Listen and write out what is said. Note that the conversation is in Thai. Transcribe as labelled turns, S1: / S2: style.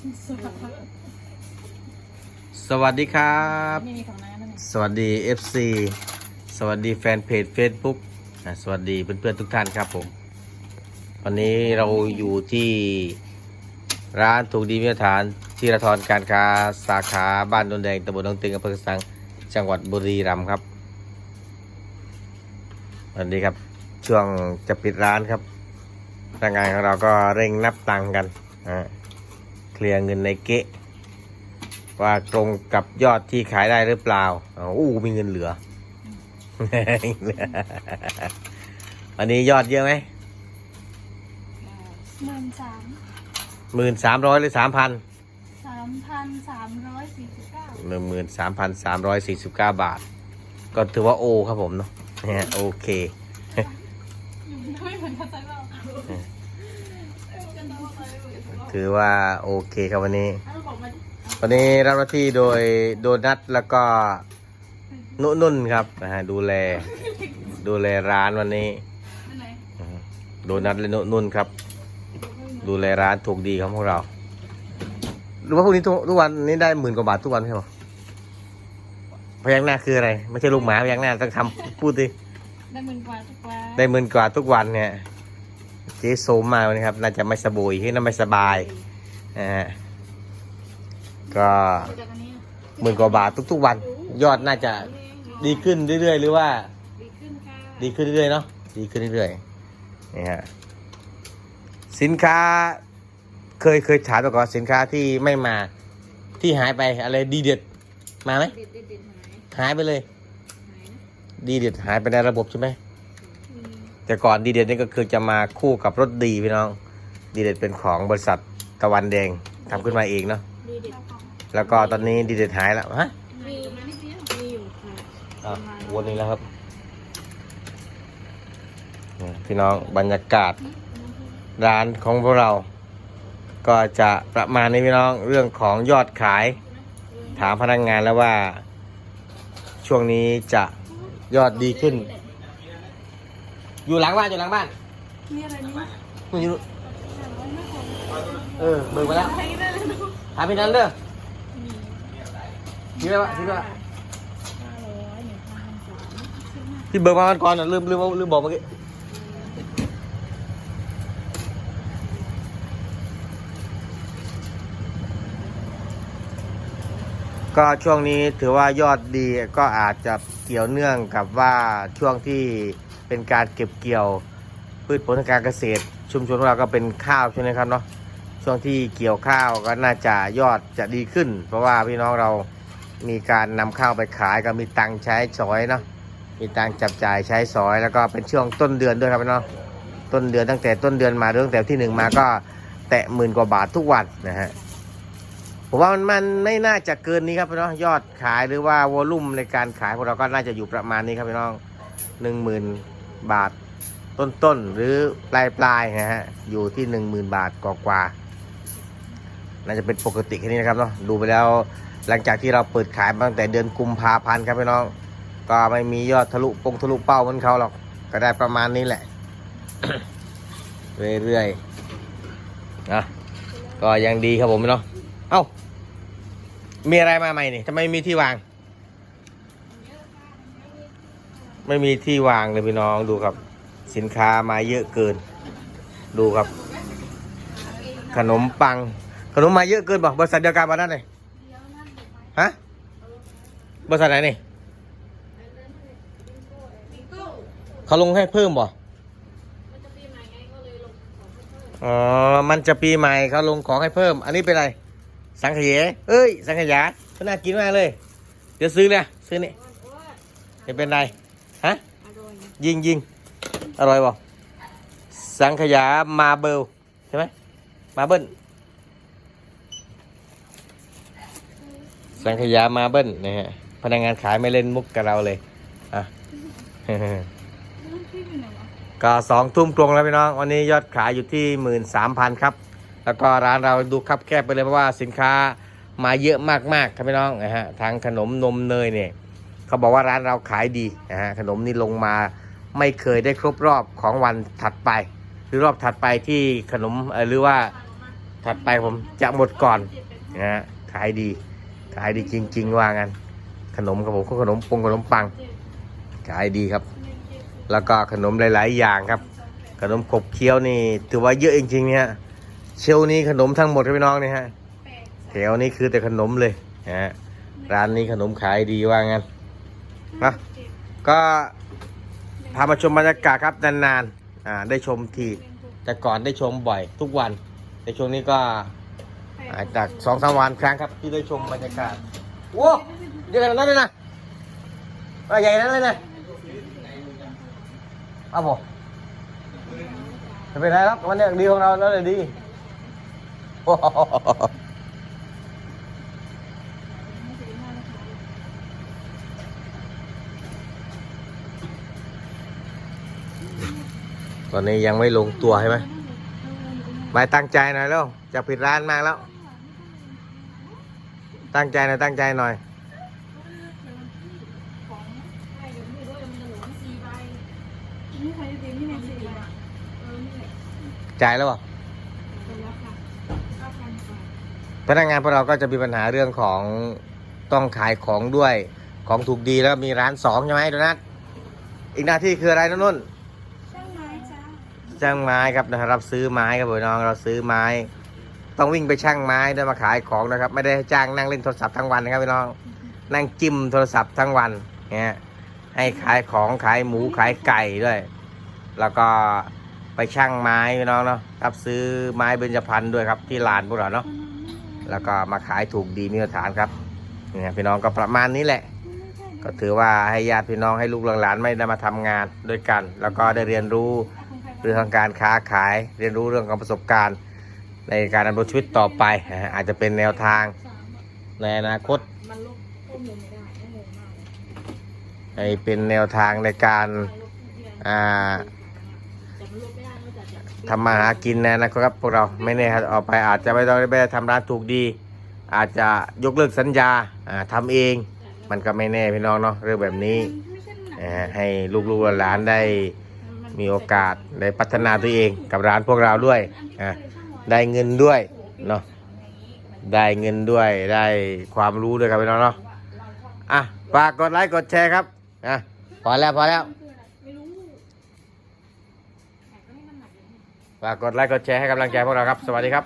S1: สวัสดีครับ
S2: นี่มีของน้านั่นเอง
S1: สวัสดี FC สวัสดีแฟนเพจ Facebook อะสวัสดีเพื่อนๆทุกท่านครับผม วันนี้เราอยู่ที่ร้านถูกดีมาตรฐานที่ระทรการค้าสาขาบ้านดนแดงตำบลหนองตึงอำเภอกระสังจังหวัดบุรีรัมย์ครับ วันนี้ครับช่วงจะปิดร้านครับพนักงานของเราก็เร่งนับตังค์กันอะ เคลียร์เงินในเกะ ว่าตรงกับยอดที่ขายได้หรือเปล่าอ๋ออู้มีเงินเหลือ อันนี้ยอดเยอะไหม
S2: หมื่นสาม
S1: หมื่นสามร้อยหรือสามพัน
S2: สามพันสามร้อยสี่สิบเก้า
S1: หนึ่งหมื่นสามพันสามร้อยสี่สิบเก้าบาท ก็ถือว่าโอครับผมเนาะเนี่ยโอเค
S2: ไม่เหมือนเขาใจเรา
S1: ถือว่าโอเคครับวันนี้ วันนี้รับหน้าที่โดยโดนัทแล้วก็นุนุ่นครับนะฮะดูแล ดูแลร้านวันนี้
S2: นั่นไหน
S1: อืมโดนัทและนุนุ่นครับ ดูแลร้านถูกดีของพวกเราหรือว่าพวกนี้ทุกทุกวันนี้ได้หมื่นกว่าบาททุกวันใช่ไหมพยักหน้าคืออะไรไม่ใช่ลูกหมาพยักหน้าต้องทำพูดดิ
S2: ได้หมื่นกว่าทุกวัน
S1: ได้หมื่นกว่าทุกวันเนี่ย เจ๊โซมมาวันนี้ครับ น่าจะไม่สบายที่น่าไม่สบายนะฮะก็
S2: จากอันนี้
S1: หมื่นกว่าบาททุก ๆ วัน ยอดน่าจะดีขึ้นเรื่อยๆ หรือว่า
S2: ดีขึ้นค่ะ
S1: ดีขึ้นเรื่อยๆเนาะดีขึ้นเรื่อยๆนี่ฮะสินค้า เคยเคยถามมาก่อนสินค้าที่ไม่มาที่หายไปอะไรดีเด็ดมาไหม
S2: เด็ดเด็ดเด็ดหาย
S1: หายไปเลย
S2: หายนะ
S1: ดีเด็ดหายไปในระบบใช่ไหม
S2: อืม
S1: แต่ก่อนดีเด็ดนี่ก็คือจะมาคู่กับรถดีพี่น้อง ดีเด็ดเป็นของบริษัทตะวันแดงทำขึ้นมาเองเนาะ
S2: ดีเด็ด
S1: แล้วก็ตอนนี้ดีเด็ดหายแล้วฮะ
S2: มีมานิดเดียวมีอยู่ค่ะ
S1: อะวนนี้แล้วครับนี่พี่น้องบรรยากาศร้านของพวกเรา ก็จะประมาณนี้พี่น้องเรื่องของยอดขาย ถามพนักงงานแล้วว่า ช่วงนี้จะยอดดีขึ้น อยู่หลังบ้านอยู่หลังบ้าน
S2: มีอะไรนี่
S1: นู่นอยู่นู่นเออเบิกมาแล้ว
S2: ใช้ได้เลยเนาะ
S1: ถามพี่นั้นเด้อ
S2: มี
S1: พี่ไปวะพี่ไปวะ
S2: ห้าร้อยหนึ่งพันสาม
S1: พี่เบิกมาวันก่อนน่ะลืมลืมลืมบอกเมื่อกี้ก็ช่วงนี้ถือว่ายอดดีก็อาจจะเกี่ยวเนื่องกับว่าช่วงที่ เป็นการเก็บเกี่ยวพืชผลทางการเกษตร ชุมชนของเราก็เป็นข้าวใช่ไหมครับเนาะช่วงที่เกี่ยวข้าวก็น่าจะยอดจะดีขึ้น เพราะว่าพี่น้องเรามีการนำข้าวไปขายก็มีตังค์ใช้สอยเนาะมีตังค์จับจ่ายใช้สอยแล้วก็เป็นช่วงต้นเดือนด้วยครับพี่น้องต้นเดือนตั้งแต่ต้นเดือนมาตั้งแต่ที่หนึ่งมาก็แตะหมื่นกว่าบาททุกวันนะฮะผมว่ามันมันไม่น่าจะเกินนี้ครับพี่น้องยอดขายหรือว่าวอลุ่มในการขายพวกเราก็น่าจะอยู่ประมาณนี้ครับพี่น้องหนึ่งหมื่น บาทต้นๆ หรือปลายปลายๆนะฮะ อยู่ที่หนึ่งหมื่นบาทกว่าๆน่าจะเป็นปกติแค่นี้นะครับเนาะดูไปแล้วหลังจากที่เราเปิดขายตั้งแต่เดือนกุมภาพันธ์ครับพี่น้อง ก็ไม่มียอดทะลุปงทะลุเป้าเหมือนเขาหรอกก็ได้ประมาณนี้แหละ เรื่อยๆนะก็ยังดีครับผมพี่น้องเอ้ามีอะไรมาใหม่นี่ทำไมไม่มีที่วาง ไม่มีที่วางเลยพี่น้องดูครับ สินค้ามาเยอะเกิน ดูครับ ขนมปัง ขนมมาเยอะเกินบอกบริษัทเดียวกันมานั่นเลยฮะบริษัทไหนนี่เขาลงให้เพิ่มบ่อ๋อ มันจะปีใหม่เขาลงของให้เพิ่ม อันนี้เป็นอะไร สังขยาเอ้ย สังขยาน่ากินมากเลย เดี๋ยวซื้อเลย ซื้อนี่จะเป็นไร ฮะ
S2: อร่อย
S1: ยิงยิงอร่อยบ่สังขยามาเบลใช่ไหมมาเบิ้ลสังขยามาเบิ้ลนะฮะพนักงานขายไม่เล่นมุกกับเราเลยอะ
S2: น้ำพริกอยู่ไหนวะ
S1: ก็สองทุ่มตรงแล้วพี่น้อง วันนี้ยอดขายอยู่ที่หมื่นสามพันครับ แล้วก็ร้านเราดูคับแคบไปเลยเพราะว่าสินค้ามาเยอะมากๆครับพี่น้องนะฮะทางขนมนมเนยเนี่ย เขาบอกว่าร้านเราขายดีนะฮะขนมนี่ลงมาไม่เคยได้ครบรอบของวันถัดไป หรือรอบถัดไปที่ขนมหรือว่าถัดไปผมจะหมดก่อนนะฮะขายดี ขายดีจริง ๆ ว่างั้นขนมครับผมขนมปงขนมปังขายดีครับ แล้วก็ขนมหลาย ๆ อย่างครับ ขนมขบเคี้ยวนี่ถือว่าเยอะจริงๆเนี่ยเชลนี้ขนมทั้งหมดครับพี่น้องนี่ฮะแถวนี้คือแต่ขนมเลยนะฮะร้านนี้ขนมขายดีว่างั้น นะก็พามาชมบรรยากาศครับนานๆอ่าได้ชมที แต่ก่อนได้ชมบ่อยทุกวัน ในช่วงนี้ก็จากสองสามวันครั้งครับที่ได้ชมบรรยากาศโว้เยอะขนาดนั้นเลยนะใหญ่นั้นเลยนะเอาผมไม่เป็นไรครับวันนี้ดีของเราแล้วเลยดีโอ้โห ตอนนี้ยังไม่ลงตัวใช่ไหมไม่ตั้งใจหน่อยแล้วจะปิดร้านมากแล้ว ตั้งใจหน่อยตั้งใจหน่อย
S2: ใช่เดี๋ยวไม่รู้เดี๋ยวมันจะหลงสี่ใบนี่ใครจะตีนี่ในสี่ใบเออนี่แหละ
S1: จ่ายแล้วเหรอ
S2: เป็นแล้วค่ะเก้าพนัก
S1: งานพวกเราก็จะมีปัญหาเรื่องของต้องขายของด้วยของถูกดีแล้วมีร้านสองใช่ไหมโดนัทอีกหน้าที่คืออะไรนุ่น
S2: ช่างไม้จ้า
S1: ช่างไม้ครับนะครับรับซื้อไม้ครับพี่น้องเราซื้อไม้ ต้องวิ่งไปช่างไม้ด้วยมาขายของนะครับ ไม่ได้จ้างนั่งเล่นโทรศัพท์ทั้งวันนะครับพี่น้องนั่งจิ้มโทรศัพท์ทั้งวันเนี่ยให้ขายของขายหมูขายไก่ด้วย แล้วก็ไปช่างไม้พี่น้องเนาะรับซื้อไม้เบญจพรรณด้วยครับที่ลานพวกเราเนาะแล้วก็มาขายถูกดีมีฐานครับเนี่ยพี่น้องก็ประมาณนี้แหละ ก็ถือว่าให้ญาติพี่น้องให้ลูกหลานไม่ได้มาทำงานด้วยกัน แล้วก็ได้เรียนรู้ เรื่องของการค้าขายเรียนรู้เรื่องของประสบการณ์ ในการดำรงชีวิตต่อไปนะฮะอาจจะเป็นแนวทางในอนาคต
S2: มันลบข้อมูลไม่ได้งงมากเลย
S1: ให้เป็นแนวทางในการอ่า
S2: แต่มันลบไม่ได้นอกจากจะ
S1: ทำมาหากินนะนะครับพวกเราไม่แน่ครับออกไปอาจจะไม่ต้องไม่ได้ทำร้านถูกดี อาจจะยกเลิกสัญญาอ่าทำเองมันก็ไม่แน่พี่น้องเนาะเรื่องแบบนี้
S2: ไม่ใช่หนัก
S1: นะฮะให้ลูกๆหลานๆได้ มีโอกาสได้พัฒนาตัวเองกับร้านพวกเราด้วยอะได้เงินด้วยเนาะได้เงินด้วยได้ความรู้ด้วยครับพี่น้องเนาะอะฝากกดไลค์กดแชร์ครับอะพอแล้วพอแล้วฝากกดไลค์กดแชร์ให้กำลังใจพวกเราครับ สวัสดีครับ